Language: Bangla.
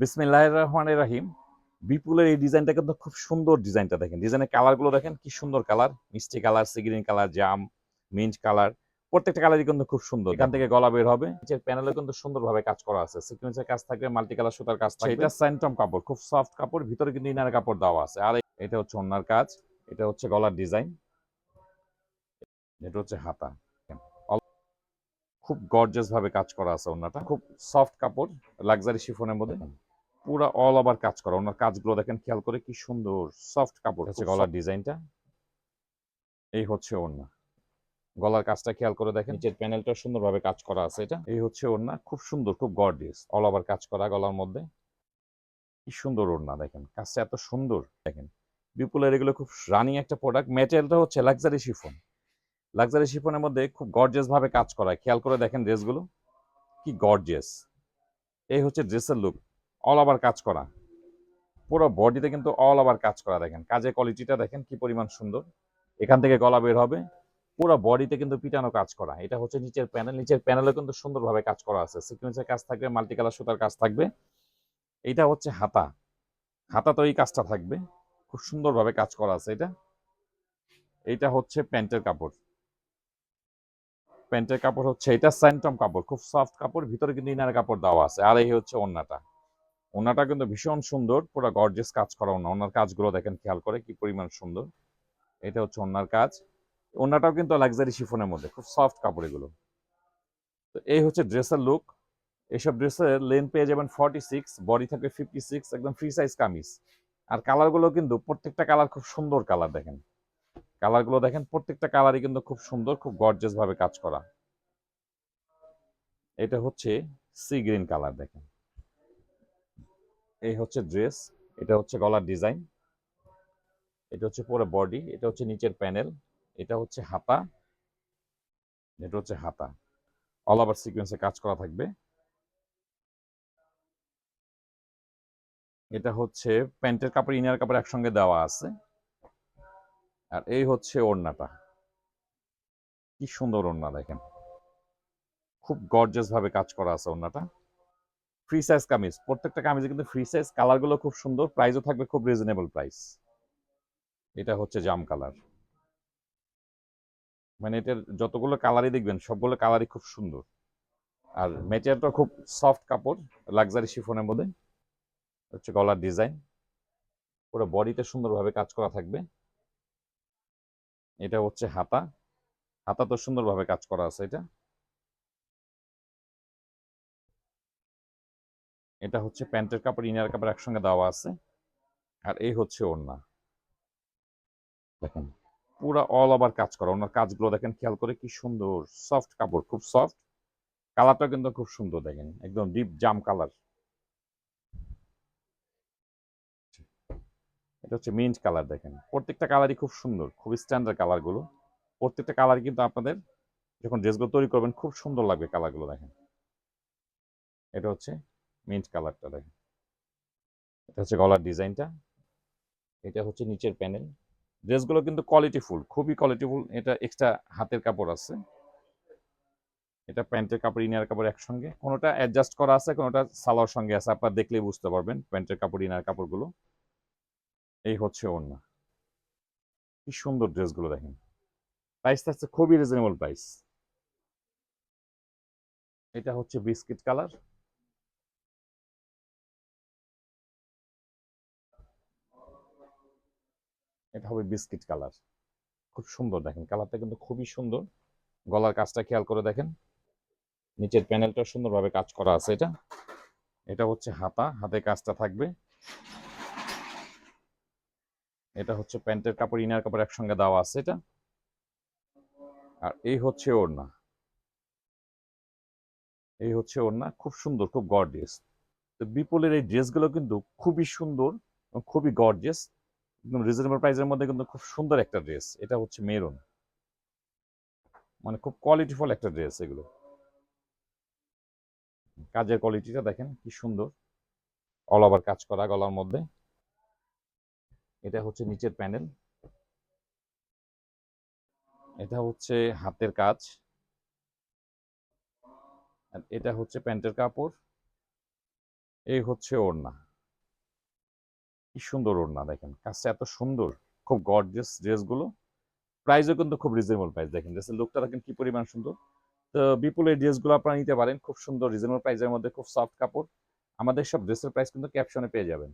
বিসমিল্লাহ রহমানের রাহিম। বিপুলের এই ডিজাইনটা কিন্তু খুব সুন্দর ডিজাইনটা দেখেন। ডিজাইনের কালারগুলো দেখেন, কি সুন্দর কালার। মিষ্টি কালার, সিগ্রিন কালার, জাম, মিন্ট কালার। প্রত্যেকটা কালারই কিন্তু খুব সুন্দর। এখান থেকে গলা বের হবে। নিচের প্যানেলে কিন্তু সুন্দরভাবে কাজ করা আছে। সিকুয়েন্সের কাজ থাকবে মাল্টি কালার সুতার কাজ থাকবে। এটা স্যান্টম কাপড়, খুব সফট কাপড়। ভিতরে কিন্তু ইনার কাপড় দেওয়া আছে। আর এটা হচ্ছে ওনার কাজ। এটা হচ্ছে গলার ডিজাইন। এটা হচ্ছে হাতা। খুব গর্জাস ভাবে কাজ করা আছে ওনাটা খুব সফট কাপড় লাক্সারি শিফনের মধ্যে। পুরো অল ওভার কাজ করা। ওনার কাজগুলো দেখেন খেয়াল করে কি সুন্দর সফট কাপড় হচ্ছে গলার ডিজাইনটা? এই হচ্ছে ওড়না। গলার কাজটা খেয়াল করে দেখেন। নিচের প্যানেলটা সুন্দরভাবে কাজ করা আছে এটা। এই হচ্ছে ওড়না খুব সুন্দর খুব গর্জিয়াস অল ওভার কাজ করা গলার মধ্যে। কি সুন্দর ওড়না দেখেন কাজটা এত সুন্দর দেখেন। বিপুলের এগুলো খুব রানিং একটা প্রোডাক্ট ম্যাটেরিয়ালটা হচ্ছে লাক্সারি শিফন লাক্সারি শিফনের মধ্যে খুব গর্জিয়াস ভাবে কাজ করা। খেয়াল করে দেখেন ড্রেসগুলো কি গর্জিয়াস এই হচ্ছে ড্রেসের লুক অল ওভার কাজ করা। পুরো বডিতে কিন্তু অল ওভার কাজ করা দেখেন। কাজের কোয়ালিটিটা দেখেন কি পরিমাণ সুন্দর। এখান থেকে গলা বের হবে। পুরো বডিতে কিন্তু পিটানো কাজ করা। এটা হচ্ছে নিচের প্যানেল নিচের প্যানেলে কিন্তু সুন্দরভাবে কাজ করা আছে। সিকুয়েন্সের কাজ থাকবে মাল্টি কালার সুতার কাজ থাকবে। এটা হচ্ছে হাতা। হাতা তো এই কাজটা থাকবে। খুব সুন্দরভাবে কাজ করা আছে এটা। এটা হচ্ছে প্যান্টের কাপড়। প্যান্টের কাপড় হচ্ছে এটা স্যান্টম কাপড়। খুব সফট কাপড়। ভিতরে কিন্তু ইনার কাপড় দেওয়া আছে। আর এই হচ্ছে ওন্নাটা। ওন্নাটা কিন্তু ভীষণ সুন্দর, পুরো গর্জেস কাজ করা ওনা। ওনার কাজগুলো দেখেন, খেয়াল করে কি পরিমাণ সুন্দর। এটা হচ্ছে ওনার কাজ। ওন্নাটাও কিন্তু লাক্সারি শিফনের মধ্যে, খুব সফট কাপড় এগুলো তো এই হচ্ছে ড্রেসের লুক এইসব ড্রেসের লেন পেয়ে যাবেন ফর্টি সিক্স বডি থাকবে ফিফটি সিক্স একদম ফ্রি সাইজ কামিজ। আর কালারগুলো কিন্তু প্রত্যেকটা কালার খুব সুন্দর কালার দেখেন। কালারগুলো দেখেন, প্রত্যেকটা কালারই কিন্তু খুব সুন্দর, খুব গর্জেস ভাবে কাজ করা। এটা হচ্ছে সি গ্রিন কালার দেখেন। এই হচ্ছে ড্রেস এটা হচ্ছে গলার ডিজাইন এটা হচ্ছে পুরো বডি এটা হচ্ছে নিচের প্যানেল এটা হচ্ছে হাতা, এটা হচ্ছে হাতা। অল ওভার সিকোয়েন্সে কাজ করা থাকবে। এটা হচ্ছে প্যান্টের কাপড়, ইনার কাপড় একসঙ্গে দেওয়া আছে। আর এই হচ্ছে ওড়নাটা। কি সুন্দর ওড়না দেখেন। খুব গর্জাস ভাবে কাজ করা আছে ওড়নাটা। Free size kameez. প্রত্যেকটা কামিজে কিন্তু ফ্রি সাইজ কালারগুলো খুব সুন্দর প্রাইসও থাকবে খুব রিজনেবল প্রাইস এটা হচ্ছে জাম কালার মানে এটার যতগুলো কালারই দেখবেন, সবগুলো কালারই খুব সুন্দর। আর মেটেরিয়ালটা খুব সফট কাপড় লাক্সারি শিফনের মধ্যে। হচ্ছে গলার ডিজাইন পুরো বডিতে সুন্দরভাবে কাজ করা থাকবে। এটা হচ্ছে হাতা। হাতা তো সুন্দরভাবে কাজ করা আছে এটা। এটা হচ্ছে প্যান্টের কাপড়, ইনার কাপড় একসঙ্গে দেওয়া আছে। আর এই হচ্ছে ওড়না। দেখেন, পুরা অল ওভার কাজ করা। ওনার কাজগুলো দেখেন, খেয়াল করে কি সুন্দর। সফট কাপড়, খুব সফট কালারটা কিন্তু খুব সুন্দর, দেখেন। একদম ডিপ জাম কালার এটা হচ্ছে মিন্ট কালার দেখেন। প্রত্যেকটা কালারই খুব সুন্দর, খুব স্ট্যান্ডার্ড কালারগুলো প্রত্যেকটা কালার কিন্তু আপনাদের যখন ড্রেসগুলো তৈরি করবেন, খুব সুন্দর লাগবে কালারগুলো দেখেন। এটা হচ্ছে মিন্ট কালারটা দেখেন। এটা হচ্ছে গলার ডিজাইনটা। এটা হচ্ছে নিচের প্যানেল। ড্রেসগুলো কিন্তু কোয়ালিটিফুল খুবই কোয়ালিটিফুল এটা এক্সট্রা হাতের কাপড় আছে। এটা প্যান্টের কাপড়, ইনার কাপড় একসঙ্গে। কোনোটা অ্যাডজাস্ট করা আছে, কোনোটা সালোয়ার সঙ্গে আছে, আপনারা দেখলেই বুঝতে পারবেন প্যান্টের কাপড়, ইনার কাপড়গুলো। এই হচ্ছে ওড়না। কি সুন্দর ড্রেসগুলো দেখেন। প্রাইস থাকছে খুবই রিজনেবল প্রাইস এটা হচ্ছে বিস্কিট কালার এটা হবে বিস্কিট কালার। খুব সুন্দর দেখেন, কালারটা কিন্তু খুবই সুন্দর। গলার কাজটা খেয়াল করে দেখেন। নিচের প্যানেলটা সুন্দরভাবে কাজ করা আছে এটা। এটা হচ্ছে হাতা, হাতে কাজটা থাকবে। এটা হচ্ছে প্যান্টের কাপড়, ইনার কাপড় একসঙ্গে দেওয়া আছে এটা। আর এই হচ্ছে ওড়না। এই হচ্ছে ওড়না, খুব সুন্দর, খুব গর্জিয়াস তো বিপুলের এই ড্রেসগুলো কিন্তু খুবই সুন্দর খুবই গর্জিয়াস একদম রিজনেবল প্রাইসের মধ্যে কিন্তু খুব সুন্দর একটা ড্রেস এটা হচ্ছে মেরুন মানে খুব কোয়ালিটিফুল একটা ড্রেস এগুলো। কাজের কোয়ালিটিটা দেখেন কি সুন্দর। অল ওভার কাজ করা গলার মধ্যে। এটা হচ্ছে নিচের প্যানেল এটা হচ্ছে হাতের কাজ। আর এটা হচ্ছে প্যান্টের কাপড়। এই হচ্ছে ওড়না। কি সুন্দর ওড়না দেখেন। কাজটা এত সুন্দর, খুব গর্জিয়াস ড্রেসগুলো প্রাইসও কিন্তু খুব রিজনেবল প্রাইস দেখেন। ড্রেসের লুকটা দেখেন কি পরিমাণ সুন্দর। তো বিপুল এই ড্রেসগুলো আপনারা নিতে পারেন। খুব সুন্দর রিজনেবল প্রাইসের মধ্যে খুব সফট কাপড়। আমাদের সব ড্রেসের প্রাইস কিন্তু ক্যাপশনে পেয়ে যাবেন।